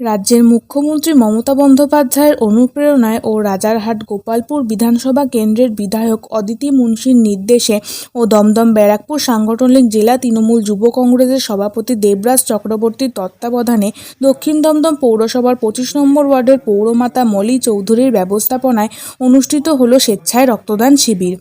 রাজ্যের মুখ্যমন্ত্রী মমতা বন্দ্যোপাধ্যায়ের অনুপ্রেরণায় ও রাজারহাট গোপালপুর বিধানসভা কেন্দ্রের বিধায়ক অদিতি মুন্সির নির্দেশে ও দমদম ব্যারাকপুর সাংগঠনিক জেলা তৃণমূল যুব কংগ্রেসের সভাপতি দেবরাজ চক্রবর্তীর তত্ত্বাবধানে দক্ষিণ দমদম পৌরসভার পঁচিশ নম্বর ওয়ার্ডের পৌরমাতা মলি চৌধুরীর ব্যবস্থাপনায় অনুষ্ঠিত হলো স্বেচ্ছায় রক্তদান শিবির।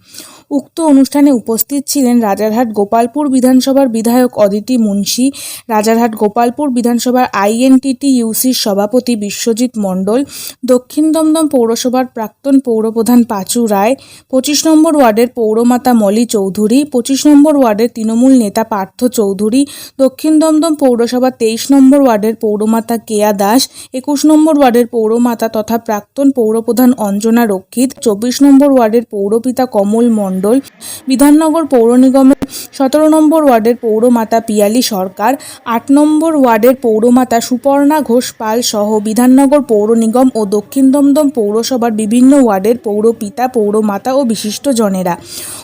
উক্ত অনুষ্ঠানে উপস্থিত ছিলেন রাজারহাট গোপালপুর বিধানসভার বিধায়ক অদিতি মুন্সি, রাজারহাট গোপালপুর বিধানসভার আইএনটিটি ইউসির সভাপতি বিশ্বজিৎ মণ্ডল, দক্ষিণ দমদম পৌরসভার প্রাক্তন পৌরপ্রধান পাঁচু রায়, পঁচিশ নম্বর ওয়ার্ডের পৌরমাতা মলি চৌধুরী, পঁচিশ নম্বর ওয়ার্ডের তৃণমূল নেতা পার্থ চৌধুরী, দক্ষিণ দমদম পৌরসভার তেইশ নম্বর ওয়ার্ডের পৌরমাতা কেয়া দাস, একুশ নম্বর ওয়ার্ডের পৌরমাতা তথা প্রাক্তন পৌরপ্রধান অঞ্জনা রক্ষিত, চব্বিশ নম্বর ওয়ার্ডের পৌরপিতা কমল মণ্ডল। বিধাননগর পৌর নিগমের সতেরো নম্বর ওয়ার্ডের পৌরমাতা পিয়ালি সরকার, আট নম্বর ওয়ার্ডের পৌরমাতা সুপর্ণা ঘোষ পাল সহ বিধাননগর পৌর নিগম ও দক্ষিণ দমদম পৌরসভার বিভিন্ন ওয়ার্ডের পৌরপিতা, পৌরমাতা ও বিশিষ্ট জনেরা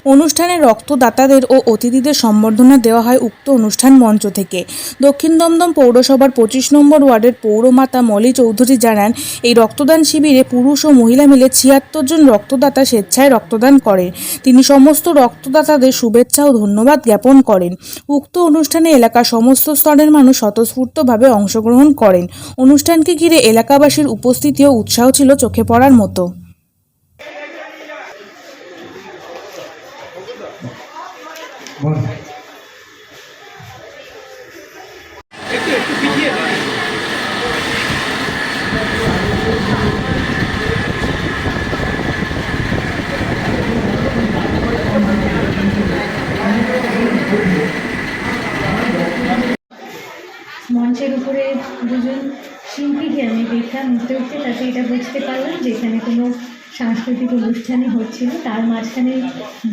অনুষ্ঠানে রক্তদাতাদের ও অতিথিদের সম্বর্ধনা দেওয়া হয় উক্ত অনুষ্ঠান মঞ্চ থেকে। দক্ষিণ দমদম পৌরসভার পঁচিশ নম্বর ওয়ার্ডের পৌরমাতা মলি চৌধুরী জানান, এই রক্তদান শিবিরে পুরুষ ও মহিলা মিলে ছিয়াত্তর জন রক্তদাতা স্বেচ্ছায় রক্তদান করেন। তিনি সমস্ত রক্তদাতাদের শুভেচ্ছা ও ধন্যবাদ জ্ঞাপন করেন। উক্ত অনুষ্ঠানে এলাকার সমস্ত স্তরের মানুষ স্বতঃস্ফূর্তভাবে অংশগ্রহণ করেন। অনুষ্ঠানকে ঘিরে এলাকাবাসীর উপস্থিতি ও উৎসাহ ছিল চোখে পড়ার মতো। বল দেখলাম উঠতে উঠতে তাতে এটা বুঝতে পারলাম যে এখানে কোনো সাংস্কৃতিক অনুষ্ঠানই হচ্ছিল তার মাঝখানে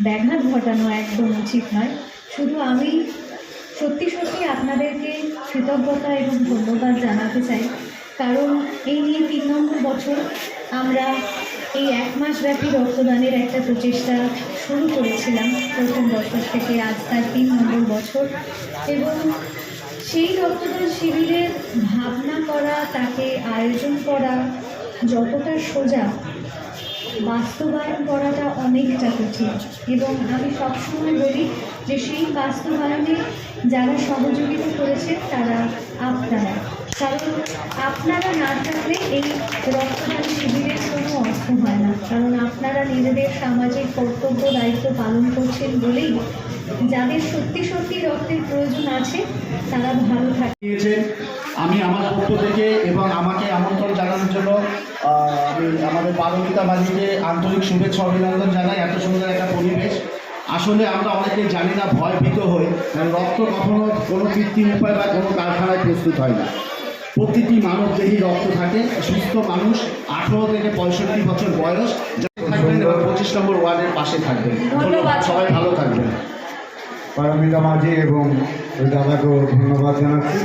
ব্যাঘাত ঘটানো একদম উচিত নয়। শুধু আমি সত্যি সত্যি আপনাদেরকে কৃতজ্ঞতা এবং ধন্যবাদ জানাতে চাই। কারণ এই নিয়ে তিন নম্বর বছর আমরা এই এক মাস ব্যাপী রক্তদানের একটা প্রচেষ্টা শুরু করেছিলাম প্রথম বছর থেকে। আজ তার তিন নম্বর বছর এবং সেই রক্তদান শিবিরের ভাবনা করা, তাকে আয়োজন করা, যতটা সোজা, বাস্তবায়ন করাটা অনেকটা কঠিন। এবং আমি সবসময় বলি যে সেই বাস্তবায়নে যারা সহযোগিতা করেছেন, তারা আপনারা। কারণ আপনারা না থাকলে এই রক্তদান শিবিরের কোনো অর্থ হয় না। কারণ আপনারা নিজেদের সামাজিক কর্তব্য, দায়িত্ব পালন করছেন বলেই যাদের সত্যি সত্যি রক্তের প্রয়োজন আছে তারা ভালো থাকে আমি আমার পক্ষ থেকে এবং আমাকে আমন্ত্রণ জানানোর জন্য আমি আমাদের পারমিতা বাজিকে আন্তরিক শুভেচ্ছা অভিনন্দন জানাই। এত সুন্দর একটা পরিবেশ। আসলে আমরা অনেকে জানি না ভয় ভীত হই। কারণ রক্ত কখনো কোনো কৃত্রিম উপায় বা কোনো কারখানায় প্রস্তুত হয় না। প্রতিটি মানব দেহি রক্ত থাকে। সুস্থ মানুষ আঠেরো থেকে পঁয়ষট্টি বছর বয়স। থাকবেন এবং পঁচিশ নম্বর ওয়ার্ডের পাশে থাকবেন। সবাই ভালো থাকবেন। পারমিতা মাঝি এবং দাদাকেও ধন্যবাদ জানাচ্ছি।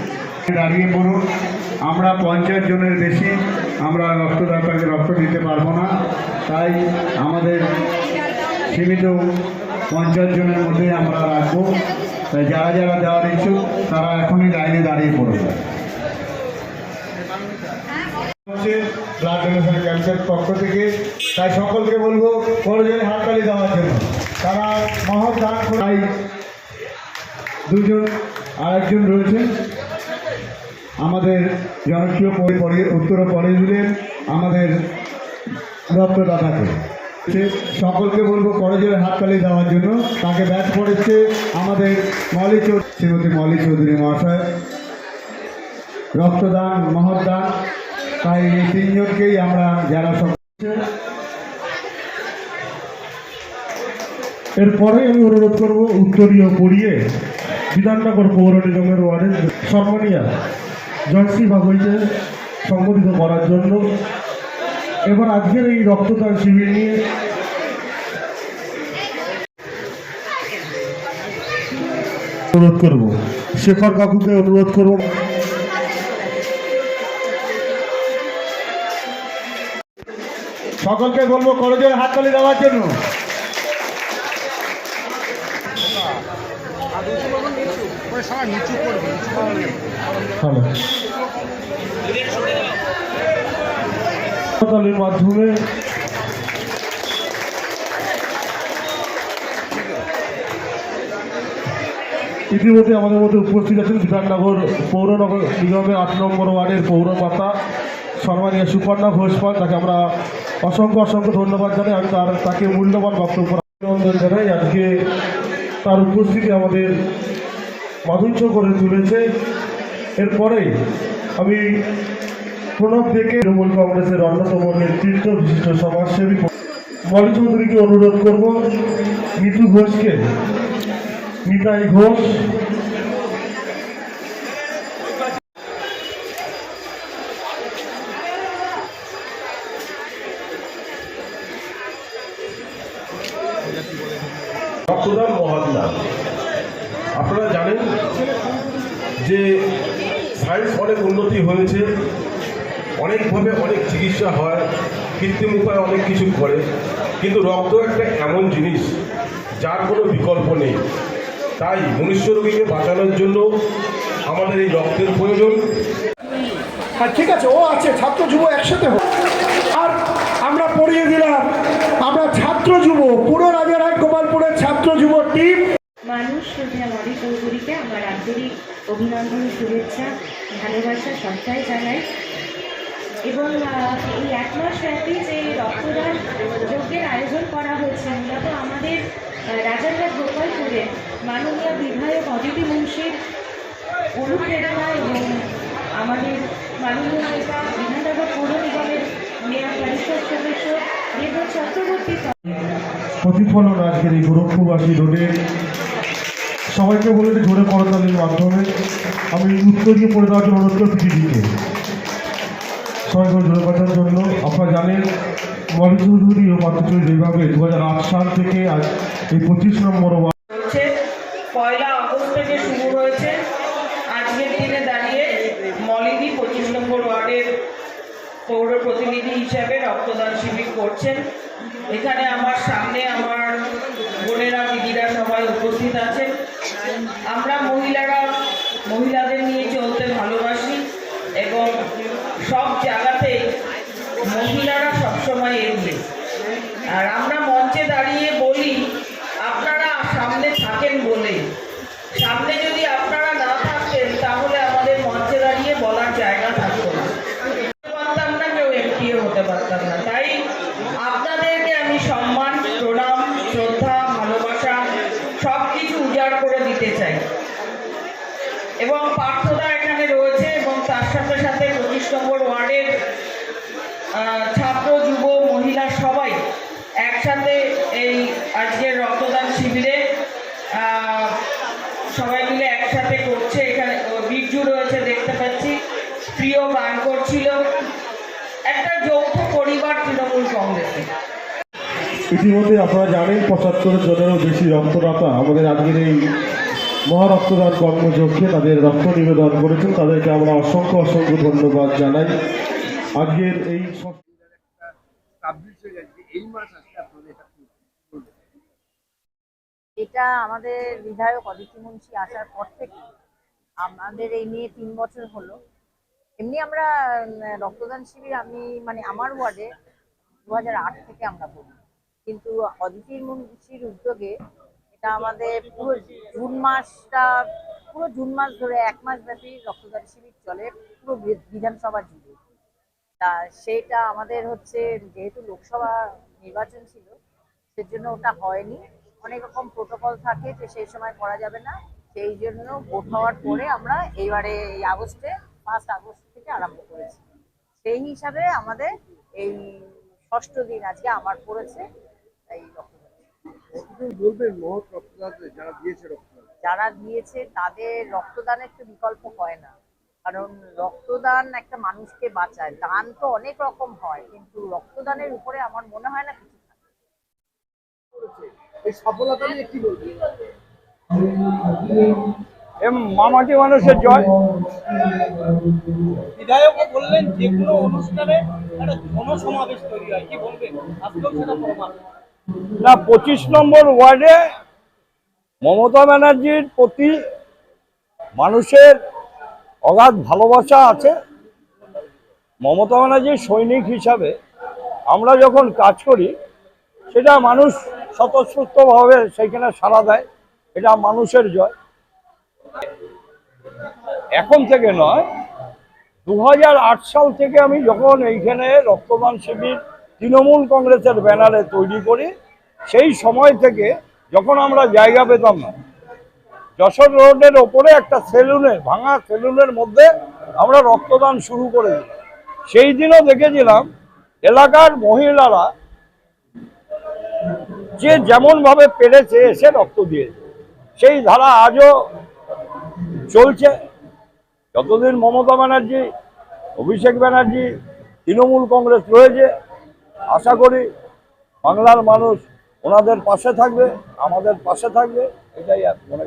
দাঁড়িয়ে পড়ুন। আমরা পঞ্চাশ জনের বেশি আমরা রক্তদাতাকে রক্ত দিতে পারব না। তাই আমাদের সীমিত পঞ্চাশ জনের মধ্যে আমরা রাখব। তাই যারা যারা দেওয়ার ইচ্ছুক, তারা এখনই লাইনে দাঁড়িয়ে পড়বে পক্ষ থেকে। তাই সকলকে বলব, প্রয়োজনে হাততালি দেওয়ার জন্য। তারা মহৎ দান দুজন, আরেকজন রয়েছেন আমাদের জনপ্রিয় পরি- পরি- উত্তর দিলেন আমাদের রক্তদাতাকে সকলকে বলব করজোরে হাততালি দেওয়ার জন্য। তাকে ব্যাচ করেছে আমাদের মলি চৌধুরী, শ্রীমতী মলি চৌধুরী মহাশয়। রক্তদান মহৎদান তাই এই তিনজনকেই আমরা যারা সব এরপরে আমি অনুরোধ করব উত্তরীয় পড়িয়ে বিধাননগর পৌর নিগমের ওয়ার্ডের সর্বনিয়া জয়শ্রী বাবুইকে সম্বোধিত করার জন্য। এবার আজকের এই রক্তদান শিবির নিয়ে অনুরোধ করব। শেখর কাকুকে অনুরোধ করব। সকলকে বলব করজোরে হাততালি দেওয়ার জন্য। হাসপাতালের মাধ্যমে ইতিমধ্যে আমাদের মধ্যে উপস্থিত আছেন বিধাননগর পৌরনগর নিগমের আট নম্বর ওয়ার্ডের পৌরমাতা সম্মানীয় সুপর্ণা ঘোষপাল তাকে আমরা অসংখ্য অসংখ্য ধন্যবাদ জানাই। আমি তার তাকে মূল্যবান বক্তব্য জানাই। আজকে তার উপস্থিতি আমাদের মাধুর্য করে তুলেছে। এরপরে আমি প্রণব থেকে তৃণমূল কংগ্রেসের অন্যতম নেতৃত্ব, বিশিষ্ট সমাজসেবী মলি চৌধুরীকে অনুরোধ করব, মিতু ঘোষকে, মিতাই ঘোষ অনেক উন্নতি হয়েছে অনেকভাবে অনেক চিকিৎসা হয় কৃত্রিম উপায়ে অনেক কিছু করে কিন্তু রক্ত একটা এমন জিনিস যার কোনো বিকল্প নেই। তাই মনুষ্য রোগীকে বাঁচানোর জন্য আমাদের এই রক্তের প্রয়োজন। হ্যাঁ ঠিক আছে ও আছে ছাত্র যুব একসাথে হোক। আর আমরা পড়িয়ে দিলাম আমরা ছাত্র যুব পুরো রাজারহাট গোপালপুরের ছাত্র যুব টিম মানুষ মরি চৌধুরীকে আমার আন্তরিক অভিনন্দন শুভেচ্ছা ভালোবাসা সবটাই জানাই। এবং এই এক মাস ব্যাপী যে রক্তদান যজ্ঞের আয়োজন করা হয়েছে মূলত আমাদের আহ, রাজারহাট গোপালপুরে মাননীয় বিধায়ক অদিতি মুন্সির অনুপ্রেরণা এবং আমাদের মাননীয় নেতা বিধাননগর পৌর নিগমের মেয়র পরিষদ সদস্য দেবর চক্রবর্তী। প্রতিফলন আজকের এই গোরক্ষবাসী রোডে সবাইকে বলে ঝরে করতালির মাধ্যমে আমি উত্তরীয় করে দেওয়ার জন্য অনুরোধ করছি দিদিকে সবাইকে ঝরে পাঠার জন্য। আপনারা জানেন মলি চৌধুরী ও পাত্র চৌধুরী এইভাবে দু সাল থেকে আজ এই পঁচিশ নম্বর হচ্ছে পয়লা আগস্ট থেকে শুরু হয়েছে। আজকের দিনে দাঁড়িয়ে মলিদি পঁচিশ নম্বর ওয়ার্ডের পৌর প্রতিনিধি হিসাবে রক্তদান শিবির করছেন। এখানে আমার সামনে আমার বোনেরা, দিদিরা সবাই উপস্থিত আছেন। আমরা মহিলারা মহিলাদের নিয়ে চলতে ভালোবাসি এবং সব জায়গাতে মহিলারা ইতিমধ্যে আপনারা জানেন পঁচাত্তর জনেরও বেশি রক্তদাতা আমাদের আজকের এই মহারক্তদান কর্মযজ্ঞে তাদের রক্ত নিবেদন করেছেন। তাদেরকে আমরা অসংখ্য অসংখ্য ধন্যবাদ জানাই। আজকের এই এটা আমাদের বিধায়ক অদিতি মুন্সি আসার পর থেকে আমাদের এই নিয়ে তিন বছর হলো। এমনি আমরা রক্তদান শিবির আমি মানে আমার ওয়ার্ডে দু থেকে আমরা করি। কিন্তু অদিতি মুন্সির উদ্যোগে এটা আমাদের পুরো জুন মাসটা, পুরো জুন মাস ধরে এক মাস ব্যাপী রক্তদান শিবির চলে পুরো বিধানসভা জুড়ে। তা সেইটা আমাদের হচ্ছে যেহেতু লোকসভা নির্বাচন ছিল, সেজন্য ওটা হয়নি। অনেক রকম প্রোটোকল থাকে যে সেই সময় করা যাবে না, সেই জন্য ভোট হওয়ার পরে আমরা এইবারে এই আগস্টে, ফার্স্ট আগস্ট থেকে আরম্ভ করেছি। সেই হিসাবে আমাদের এই ষষ্ঠ দিন আজকে আমার পড়েছে। যারা দিয়েছে তাদের রক্তদানের তো বিকল্প হয় না। কারণ রক্তদান একটা মানুষকে বাঁচায়। দান তো অনেক রকম হয় কিন্তু রক্তদানের উপরে আমার মনে হয় না কিছু থাকে। এম মামাটি মানুষের জয়। বিধায়কও বললেন যে কোনো অনুষ্ঠানে একটা জনসমাবেশ তৈরি হয়। কি বলবেন? আজকেও সেটা প্রমাণ। না, পঁচিশ নম্বর ওয়ার্ডে মমতা ব্যানার্জির প্রতি মানুষের অগাধ ভালোবাসা আছে। মমতা ব্যানার্জির সৈনিক হিসাবে আমরা যখন কাজ করি, সেটা মানুষ স্বতঃস্ফূর্তভাবে সেইখানে সাড়া দেয়, এটা মানুষের জয়। এখন থেকে নয় দু সাল থেকে আমি যখন এইখানে রক্তদান শিবির তৃণমূল কংগ্রেসের ব্যানারে তৈরি করি, সেই সময় থেকে যখন আমরা জায়গা পেতাম না, যশোর রোডের ওপরে একটা সেলুনে, ভাঙা সেলুনের মধ্যে আমরা রক্তদান শুরু করে সেই দিনও দেখেছিলাম এলাকার মহিলারা যে যেমন ভাবে পেরেছে এসে রক্ত দিয়েছে। সেই ধারা আজও চলছে। যতদিন মমতা ব্যানার্জি, অভিষেক ব্যানার্জি, তৃণমূল কংগ্রেস রয়েছে আশা করি বাংলার মানুষ ওনাদের পাশে থাকবে, আমাদের পাশে থাকবে, এটাই আর মনে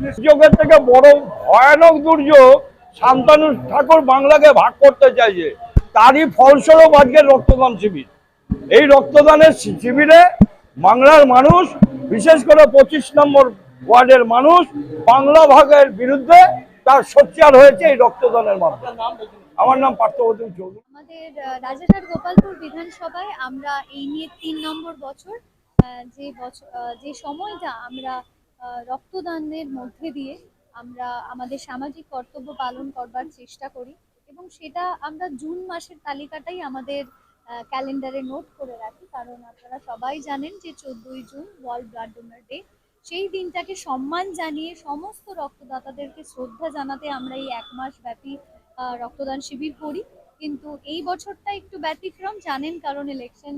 দুর্যোগের থেকে বড় ভয়ানক দুর্যোগ শান্তানু ঠাকুর বাংলাকে ভাগ করতে চাইছে। তারই ফলস্বরূপ আজকে রক্তদান শিবির। এই রক্তদানের শিবিরে বাংলার মানুষ, বিশেষ করে পঁচিশ নম্বর ওয়ার্ডের মানুষ বাংলা ভাগের বিরুদ্ধে তার সোচ্চার হয়েছে এই রক্তদানের মাধ্যমে। আমার নাম পার্থপ্রতিম চৌধুরী। আমাদের রাজারহাট গোপালপুর বিধানসভায় আমরা এই নিয়ে তিন নম্বর বছর যে বছর যে সময়টা আমরা রক্তদানের মধ্যে দিয়ে আমরা আমাদের সামাজিক কর্তব্য পালন করবার চেষ্টা করি এবং সেটা আমরা জুন মাসের তালিকাটাই আমাদের ক্যালেন্ডারে নোট করে রাখি। কারণ আপনারা সবাই জানেন যে চোদ্দই June world blood donor day সেই দিনটাকে সম্মান জানিয়ে সমস্ত রক্তদাতাদেরকে শ্রদ্ধা জানাতে আমরা এই এক মাস ব্যাপী রক্তদান শিবির করি। কিন্তু এই বছরটা একটু ব্যতিক্রম, জানেন কারণ ইলেকশন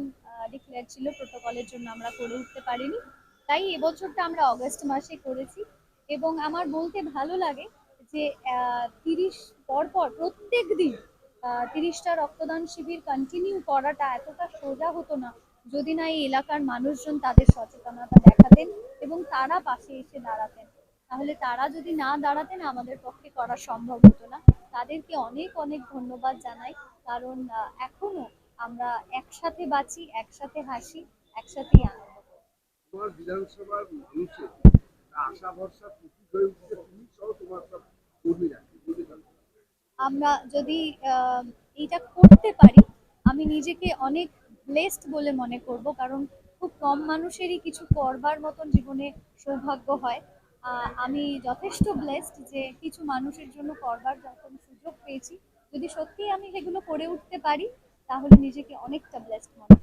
ডিক্লেয়ার ছিল প্রোটোকলের জন্য আমরা করে উঠতে পারিনি। তাই এবছরটা আমরা অগস্ট মাসে করেছি। এবং আমার বলতে ভালো লাগে যে তিরিশ পরপর প্রত্যেক দিন তিরিশটা রক্তদান শিবির কন্টিনিউ করাটা এতটা সোজা হতো না। যদি না এই এলাকার মানুষজন তাদের সচেতনতা দেখাতেন এবং তারা পাশে এসে দাঁড়াতেন তাহলে তারা যদি না দাঁড়াতেন আমাদের পক্ষে করা সম্ভব হতো না। তাদেরকে অনেক অনেক ধন্যবাদ জানাই কারণ এখনও আমরা একসাথে বাঁচি একসাথে হাসি একসাথেই আনন্দ করি। তোমার বিধানসভার মানুষের আশা ভরসা হয়ে উঠছে তুমি সহ তোমার সব কর্মীরা আমরা যদি আহ, এইটা করতে পারি আমি নিজেকে অনেক ব্লেসড বলে মনে করব, কারণ খুব কম মানুষেরই কিছু করবার মতন জীবনে সৌভাগ্য হয়। আমি যথেষ্ট ব্লেসড যে কিছু মানুষের জন্য করবার যখন সুযোগ পেয়েছি। যদি সত্যিই আমি সেগুলো করে উঠতে পারি, তাহলে নিজেকে অনেকটা ব্লেসড মনে